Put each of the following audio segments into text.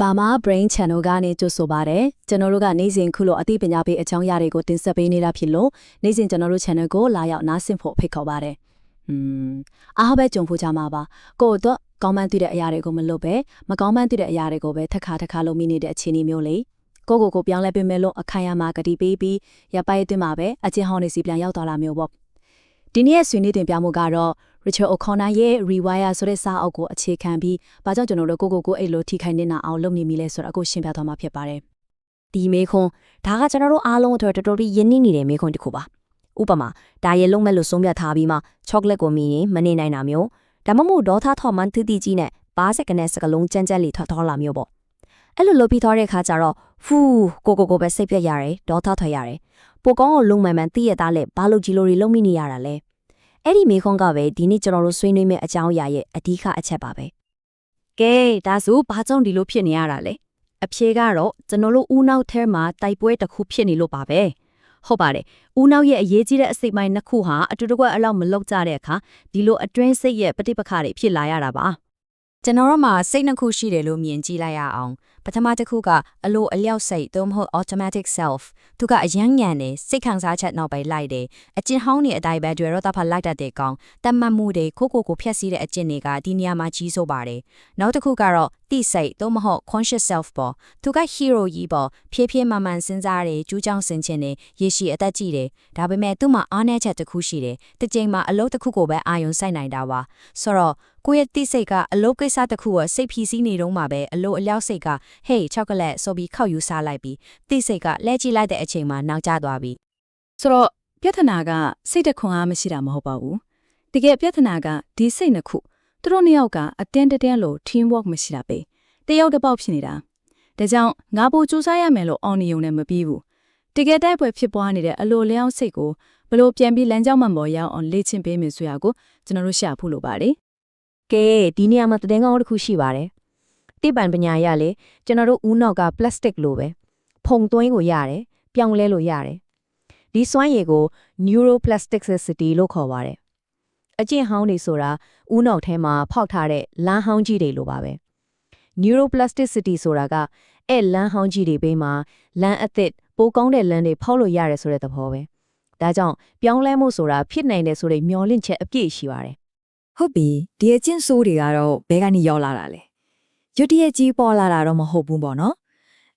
ဘာမာ Brain Channel ကနေကြိုဆိုပါရယ်ကျွန်တော်တို့ကနေ့စဉ်ခုလိုအသိပညာပေးအကြောင်းအရာတွေကိုတင်ဆက်ပေးနေတာဖြစ်လို့နေ့စဉ်ကျွန်တော်တို့ channel ကိုလာရောက်နားဆင်ဖို့ဖိတ်ခေါ်ပါရယ်။อืมအားဟပဲကြုံဖို့ကြမှာပါ။ကိုယ့်တော့ကောင်းမှန်းသိတဲ့အရာတွေကိုမလုပ်ပဲမကောင်းမှန်းသိတဲ့အရာတွေကိုပဲထက်ခါထက်ခါလုပ်မိနေတဲ့အခြေအနေမျိုးလေ။ကိုယ့်ကိုယ်ကိုပြောင်းလဲပေးမယ်လို့အခိုင်အမာကတိပေးပြီးရပိုက်အတွင်းမှာပဲအချင်းဟောင်းနေစီပြန်ရောက်သွားလာမျိုးပေါ့။ဒီနေ့ရဲ့ဆွေးနွေးတင်ပြမှုကတော့ Richard O'Connor ရဲ့ Rewire ဆိုတဲ့စာအုပ်ကိုအခြေခံပြီးဘာကြောင့်ကျွန်တော်တို့ကိုကိုကိုအဲ့လိုထိခိုင်နေတာအောင်လုပ်နေမိလဲဆိုတာအခုရှင်းပြသွားမှာဖြစ်ပါတယ်ဒီမေခွန်းဒါကကျွန်တော်တို့အားလုံးအတွက်တော်တော်လေးယဉ်နှိနေတဲ့မေခွန်းတစ်ခုပါဥပမာဒါရဲ့လုံးမဲ့လို့ဆုံးဖြတ်ထားပြီးမှချောကလက်ကိုမြင်ရင်မနေနိုင်တာမျိုးဒါမှမဟုတ်ဒေါသထော်မှန်သတိကြီးနဲ့ပါးစက်ကနေစကလုံးကြမ်းကြက်လေးထွက်သွားလာမျိုးပေါ့အဲ့လိုလုပ်ပြီးသွားတဲ့ခါကျတော့ဖူးကိုကိုကိုပဲစိတ်ပြက်ရတယ်ဒေါသထွက်ရတယ်ပိုကောင်းကိုလုံမှန်မှန်သိရတာလဲဘာလို့ကြီးလိုတွေလုံမိနေရတာလဲ အဲ့ဒီမေခွန်းကပဲဒီနေ့ကျွန်တော်တို့ဆွေးနွေးမယ့်အကြောင်းအရာရဲ့အဓိကအချက်ပါပဲကဲဒါဆိုဘာကြောင့်ဒီလိုဖြစ်နေရတာလဲအဖြေကတော့ကျွန်တော်တို့ဦးနောက်ထဲမှာတိုက်ပွဲတစ်ခုဖြစ်နေလို့ပါပဲဟုတ်ပါတယ်ဦးနောက်ရဲ့အရေးကြီးတဲ့အစိတ်ပိုင်းနှစ်ခုဟာအတူတကွအလောက်မလောက်ကြတဲ့အခါဒီလိုအတွင်းစိတ်ရဲ့ပဋိပက္ခတွေဖြစ်လာရတာပါကျွန်တော်တို့မှာစိတ်နှစ်ခုရှိတယ်လို့မြင်ကြည့်လိုက်ရအောင် ပထမတစ်ခုကအလိုအလျောက်စိတ်သို့မဟုတ် automatic self သူကအယံညံနေစိတ်ခံစားချက်နောက်ပဲလိုက်တယ်အကျင့်ဟောင်းနေအတိုင်းပဲတွေ့တော့တာဖတ်လိုက်တတ်တဲ့ကောင်တတ်မှတ်မှုတွေခိုးကိုကိုဖျက်ဆီးတဲ့အကျင့်တွေကဒီနေရာမှာကြီးစိုးပါတယ်နောက်တစ်ခုကတော့တိစိတ်သို့မဟုတ် conscious self ပေါ့သူက hero ကြီးပေါ့ဖြည်းဖြည်းမှန်မှန်စဉ်းစားတယ်ကျူးကြောင်းဆင်ခြင်တယ်ရေရှည်အသက်ကြီးတယ်ဒါပေမဲ့သူ့မှာအားနည်းချက်တစ်ခုရှိတယ်တစ်ချိန်မှာအလုပ်တစ်ခုကိုပဲအာရုံစိုက်နိုင်တာပါဆိုတော့ ကိုယ့်ရဲ့တိစိတ်ကအလုပ်ကိစ္စတစ်ခုကိုစိတ်ဖြီးစည်းနေတော့မှပဲအလိုအလျောက်စိတ်က hey ချောကလက်ဆိုပြီးခောက်ယူစားလိုက်ပြီးတိစိတ်ကလဲကြည့်လိုက်တဲ့အချိန်မှာနောက်ကျသွားပြီဆိုတော့ပြဿနာကစိတ်တခွန်အားမရှိတာမဟုတ်ပါဘူးတကယ်ပြဿနာကဒီစိတ်နှစ်ခုသူတို့နှစ်ယောက်ကအတင်းတတင်းလို့ team work မရှိတာပဲတယောက်တစ်ပေါက်ဖြစ်နေတာဒါကြောင့်ငါပိုစူးစမ်းရမယ်လို့အော်နေုံနဲ့မပြီးဘူးတကယ်တိုက်ပွဲဖြစ်ပွားနေတဲ့အလိုလျောင်းစိတ်ကိုဘလို့ပြန်ပြီးလမ်းကြောင်းမှန်ပေါ်ရောက်အောင်လေ့ကျင့်ပေးမယ်ဆိုရကိုကျွန်တော်တို့ရှာဖို့လိုပါတယ် ကဲဒီနေရာမှာတည်ငောင်းတစ်ခုရှိပါတယ်တိပံပညာရလေကျွန်တော်တို့ဦးနောက်က plastic လိုပဲဖုံသွင်းကိုရတယ်ပြောင်းလဲလို့ရတယ်ဒီစွမ်းရည်ကို neuroplasticity လို့ခေါ်ပါတယ်အကျင့်ဟောင်းတွေဆိုတာဦးနောက်ထဲမှာဖောက်ထားတဲ့လမ်းဟောင်းကြီးတွေလိုပါပဲ neuroplasticity ဆိုတာကအဲ့လမ်းဟောင်းကြီးတွေဘေးမှာလမ်းအသစ်ပိုကောင်းတဲ့လမ်းတွေဖောက်လို့ရတယ်ဆိုတဲ့သဘောပဲဒါကြောင့်ပြောင်းလဲမှုဆိုတာဖြစ်နိုင်တယ်ဆိုတဲ့မျှော်လင့်ချက်အပြည့်ရှိပါတယ် ဟုတ်ပြီဒီအချင်းဆိုးတွေကတော့ဘဲကနေရောက်လာတာလေရွတ်တရက်ကြီးပေါ်လာတာတော့မဟုတ်ဘူးပေါ့နော်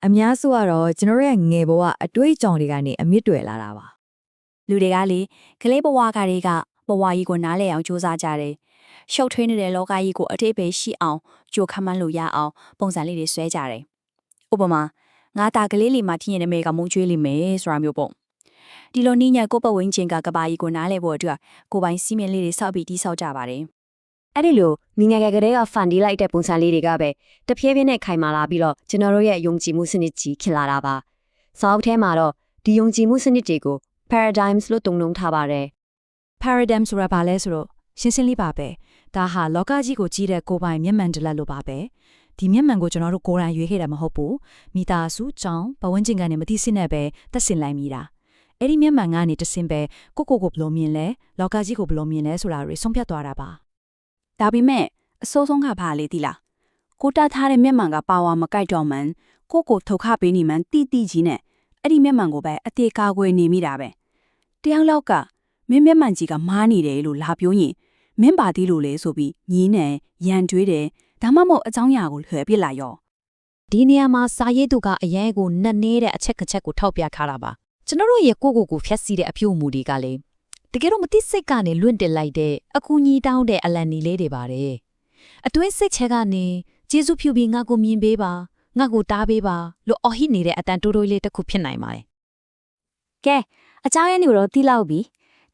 အများစုကတော့ကျွန်တော်ရဲ့ငယ်ဘဝအတွေးအကြောင်တွေကနေအမြင့်တွယ်လာတာပါလူတွေကလေကလေးဘဝကလေးကဘဝကြီးကိုနားလည်အောင်စူးစမ်းကြတယ်ရှုပ်ထွေးနေတဲ့လောကကြီးကိုအထိပ္ပယ်ရှိအောင်ကြိုခမန်းလို့ရအောင်ပုံစံလေးတွေဆွဲကြတယ်ဥပမာငါတာကလေးလေးမှထင်ရတဲ့မေကမုံကျွေးလိမယ်ဆိုတာမျိုးပေါ့ ဒီလိုနည်းညာကိုယ့်ပတ်ဝန်းကျင်ကကဘာကြီးကိုနားလည်ဖို့အတွက်ကိုယ်ပိုင်စီးမင်းလေးတွေစောက်ပြီးတိဆောက်ကြပါတယ်အဲ့ဒီလိုမိငယ်ငယ်ကလေးကဖန်တီးလိုက်တဲ့ပုံစံလေးတွေကပဲတဖြည်းဖြည်းနဲ့ခိုင်မာလာပြီးတော့ကျွန်တော်တို့ရဲ့ယုံကြည်မှုစနစ်ကြီးဖြစ်လာတာပါ။စောက်ထဲမှာတော့ဒီယုံကြည်မှုစနစ်တွေကို paradigms လို့တုံ့နှုံထားပါတယ် paradigm ဆိုတာဘာလဲဆိုတော့ရှင်းရှင်းလေးပါပဲဒါဟာလောကကြီးကိုကြီးတဲ့ကိုယ်ပိုင်မျက်မှန်တလက်လို့ပါပဲဒီမျက်မှန်ကိုကျွန်တော်တို့ကိုယ်တိုင်ရွေးခဲ့တာမဟုတ်ဘူးမိသားစုကြောင့်ဘဝန်းကျင်ကနေမသိစနဲ့ပဲတက်ဆင်လိုက်မိတာ အဲ့ဒီမျက်မှန်ကနေတဆင်ပဲကိုကိုကိုဘယ်လိုမြင်လဲလောကကြီးကိုဘယ်လိုမြင်လဲဆိုတာတွေဆုံးဖြတ်သွားတာပါဒါပေမဲ့အစိုးဆုံးကဘာလဲသိလားကိုတားထားတဲ့မျက်မှန်ကပါဝါမကိုက်တော့မှန်ကိုကိုထုတ်ခပေးနေမှန်တိတိကြီးနဲ့အဲ့ဒီမျက်မှန်ကိုပဲအသေးကာကွယ်နေမိတာပဲတယောက်လောက်ကမင်းမျက်မှန်ကြီးကမားနေတယ်လို့လာပြောရင်မင်းပါသေးလို့လေဆိုပြီးညီးနေရန်တွေးတယ်ဒါမှမဟုတ်အကြောင်းအရာကိုလွှဲပြစ်လိုက်ရောဒီနေရာမှာစာရေးသူကအရန်ကိုနှက်နေတဲ့အချက်တစ်ချက်ကိုထောက်ပြထားတာပါ ကျွန်တော်တို့ရဲ့ကိုယ့်ကိုယ်ကိုဖျက်ဆီးတဲ့အပြုအမူတွေကလေတကယ်တော့မသိစိတ်ကနေလွင့်တင်လိုက်တဲ့အကူကြီးတောင်းတဲ့အလန်နီလေးတွေပါတယ်အတွင်းစိတ်ချက်ကနေကျေးဇူးပြုပြီးငါ့ကိုမြင်ပေးပါငါ့ကိုတားပေးပါလို့အော်ဟစ်နေတဲ့အတန်တိုးတိုးလေးတစ်ခုဖြစ်နိုင်ပါတယ်ကဲအကြောင်းရင်းတွေကိုတော့သိလောက်ပြီ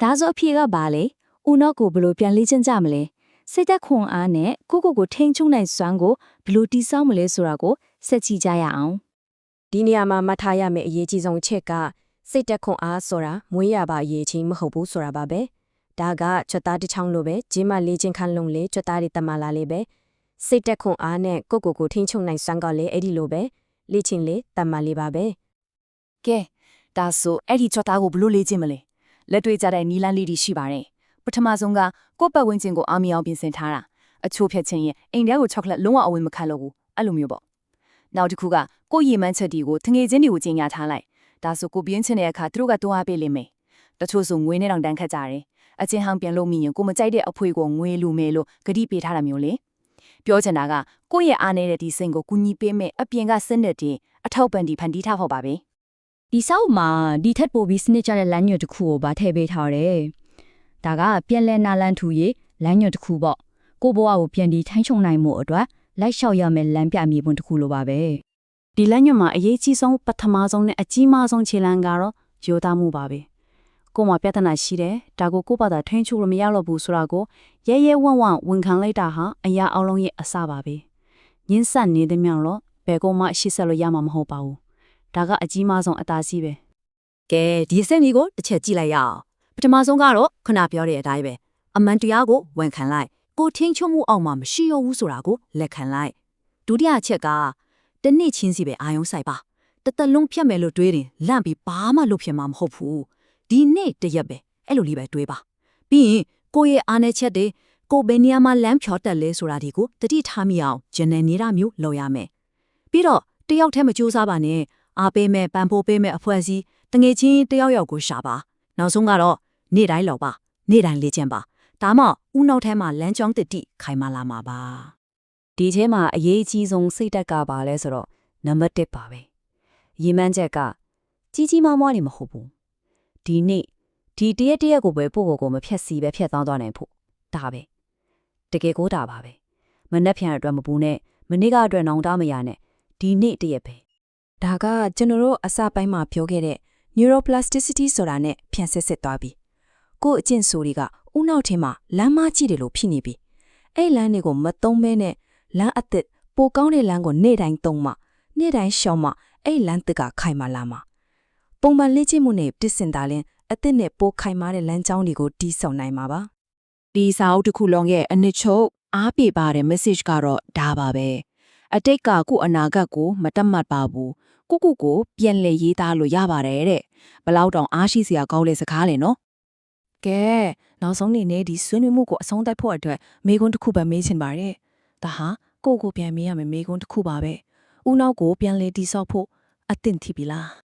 ဒါဆိုအဖြေကဘာလဲဦးနော့ကိုဘယ်လိုပြန်လေ့ကျင့်ကြမလဲစိတ်သက်ခွန်အားနဲ့ကိုကိုကိုထိန်းချုပ်နိုင်စွမ်းကိုဘယ်လိုတိစောက်မလဲဆိုတာကိုဆက်ကြည့်ကြရအောင်ဒီနေရာမှာမှတ်ထားရမယ့်အရေးကြီးဆုံးအချက်က စိတ်တက်ခွန်အားဆိုတာမွေးရပါအရေးချင်းမဟုတ်ဘူးဆိုတာပါပဲဒါကချွတ်သားတစ်ချောင်းလိုပဲဂျင်းမလေးချင်းခန်းလုံးလေးချွတ်သားတွေတမလာလေးပဲစိတ်တက်ခွန်အားနဲ့ကိုကိုကိုထိန်းချုပ်နိုင်စွမ်းကလည်းအဲ့ဒီလိုပဲလေးချင်းလေးတမလေးပါပဲကဲဒါဆိုအဲ့ဒီချောသားကိုဘလို့လေးခြင်းမလဲလက်တွေ့ကြတဲ့နီလန်းလေးတွေရှိပါတယ်ပထမဆုံးကကိုယ့်ပတ်ဝန်းကျင်ကိုအာမီအောင်ပြင်ဆင်ထားတာအချိုးဖြတ်ခြင်းရဲ့အိမ်ထဲကိုချောကလက်လုံးဝအဝင်မခံလို့ဘူးအဲ့လိုမျိုးပေါ့နောက်တစ်ခုကကိုယ့်ရည်မှန်းချက်တွေကိုတငယ်ချင်းတွေကိုကြီးညာထားလိုက် ဒါဆိုကိုပြင်းချင်တဲ့အခါသူတို့ကတွန်းအားပေးလိမ့်မယ်တချို့ဆိုငွေနဲ့တောင်တန်းခတ်ကြတယ်အချင်းဟောင်းပြန်လို့မိရင်ကိုမကြိုက်တဲ့အဖွေကိုငွေလူမယ်လို့ဂတိပေးထားတာမျိုးလေပြောချင်တာကကိုယ့်ရဲ့အားနေတဲ့ဒီစိန်ကိုကူညီပေးမယ်အပြင်ကစနစ်တင်အထောက်ပံ့ဒီဖန်တီးထားဖို့ပါပဲဒီဆောက်မှာဒီထက်ပိုပြီးစနစ်ကျတဲ့လမ်းညွှန်တစ်ခုကိုဗာထည့်ပေးထားတယ်။ဒါကပြန်လဲနာလန်းထူရေးလမ်းညွှန်တစ်ခုပေါ့။ကိုဘွားကိုပြန်ပြီးထိုင်းချုံနိုင်မှုအတွက်လိုက်လျှောက်ရမယ့်လမ်းပြမြေပုံတစ်ခုလိုပါပဲ ဒီလမ်းညွှန်မှာအရေးကြီးဆုံးပထမဆုံးနဲ့အကြီးမားဆုံးခြေလှမ်းကတော့ရိုသားမှုပါပဲကို့မှာပြဿနာရှိတယ်ဒါကိုကိုယ့်ဘာသာထိန်းချုပ်လို့မရတော့ဘူးဆိုတာကိုရဲရဲဝံ့ဝံ့ဝန်ခံလိုက်တာဟာအရာအလုံးရဲ့အစပါပဲညှင်းဆက်နေတဲ့မြောင်တော့ဘယ်ကောမှရှေ့ဆက်လို့ရမှာမဟုတ်ပါဘူးဒါကအကြီးမားဆုံးအသာစီးပဲကဲဒီအဆင့်ကြီးကိုတစ်ချက်ကြည့်လိုက်ရအောင်ပထမဆုံးကတော့ခုနပြောတဲ့အတိုင်းပဲအမှန်တရားကိုဝန်ခံလိုက်ကိုထင်းချုံမှုအောင်မှမရှိရဘူးဆိုတာကိုလက်ခံလိုက်ဒုတိယအချက်က တနေ့ချင်းစီပဲအာယုံဆိုင်ပါတသက်လုံးဖြတ်မယ်လို့တွေးရင်လန့်ပြီးဘာမှလုပ်ဖြစ်မှာမဟုတ်ဘူးဒီနေ့တရက်ပဲအဲ့လိုလေးပဲတွေးပါပြီးရင်ကိုယ့်ရဲ့အားနည်းချက်တွေကိုယ်ဘယ်နေရာမှာလမ်းဖြောတက်လဲဆိုတာဒီကိုတတိထားမိအောင်ဂျန်နယ်နေတာမျိုးလုပ်ရမယ်ပြီးတော့တယောက်တည်းမကြိုးစားပါနဲ့အားပေးမဲ့ပန်ဖိုးပေးမဲ့အဖွဲ့အစည်းတငယ်ချင်းတယောက်ယောက်ကိုရှာပါနောက်ဆုံးကတော့နေ့တိုင်းလောက်ပါနေ့တိုင်းလေ့ကျင့်ပါဒါမှဦးနောက်ထဲမှာလမ်းကြောင်းတစ်တိခိုင်မာလာမှာပါ ဒီထဲမှာအရေးကြီးဆုံးစိတ်တက်ကပါလဲဆိုတော့နံပါတ်1ပါပဲရည်မှန်းချက်ကကြီးကြီးမားမားနေမဟုတ်ဘူးဒီနေ့ဒီတရက်တရက်ကိုပဲပို့ကိုကိုမဖြတ်စီပဲဖြတ်သွားသွားနိုင်ဖို့ဒါပဲတကယ်ကိုဒါပါပဲမနှက်ဖြန်အတွက်မပူနဲ့မနေ့ကအတွက်နောင်တမရနဲ့ဒီနေ့တရက်ပဲဒါကကျွန်တော်တို့အစပိုင်းမှာပြောခဲ့တဲ့ neuroplasticity ဆိုတာနဲ့ဖြန့်ဆက်ဆက်သွားပြီကို့အကျင့်ဆိုတွေကဥနောက်ထင်းမှာလမ်းမကြည့်တယ်လို့ဖြစ်နေပြီအဲ့လမ်းတွေကိုမသုံးမဲနဲ့ လမ်းအသစ်ပိုကောင်းတဲ့လမ်းကိုနေ့တိုင်းသုံးမှနေ့တိုင်းရှောင်မှအဲ့လမ်းသစ်ကခိုင်မာလာမှာပုံမှန်လေ့ကျင့်မှုနဲ့တည်စင်တာလင်းအသစ်နဲ့ပိုခိုင်မာတဲ့လမ်းကြောင်းတွေကိုတီးဆောင်နိုင်မှာပါဒီစာအုပ်တစ်ခုလုံးရဲ့အနှစ်ချုပ်အားပေးပါတဲ့ message ကတော့ဒါပါပဲအတိတ်ကကိုယ့်အနာဂတ်ကိုမတတ်မှတ်ပါဘူးကိုကိုကိုပြန်လည်ရေးသားလို့ရပါတယ်တဲ့ဘလောက်တောင်အားရှိစရာကောင်းတဲ့စကားလေနော်ကဲနောက်ဆုံးနေနေဒီဆွေးနွေးမှုကိုအဆုံးသတ်ဖို့အတွက်မေကွန်းတစ်ခုပဲမေးချင်ပါတယ်။ ဒါဟာကိုယ့်ကိုပြန်မေးရမယ်မေကွန်းတစ်ခုပါပဲ။ဦးနောက်ကိုပြန်လေတိဆောက်ဖို့အသင့်ထီပြီလား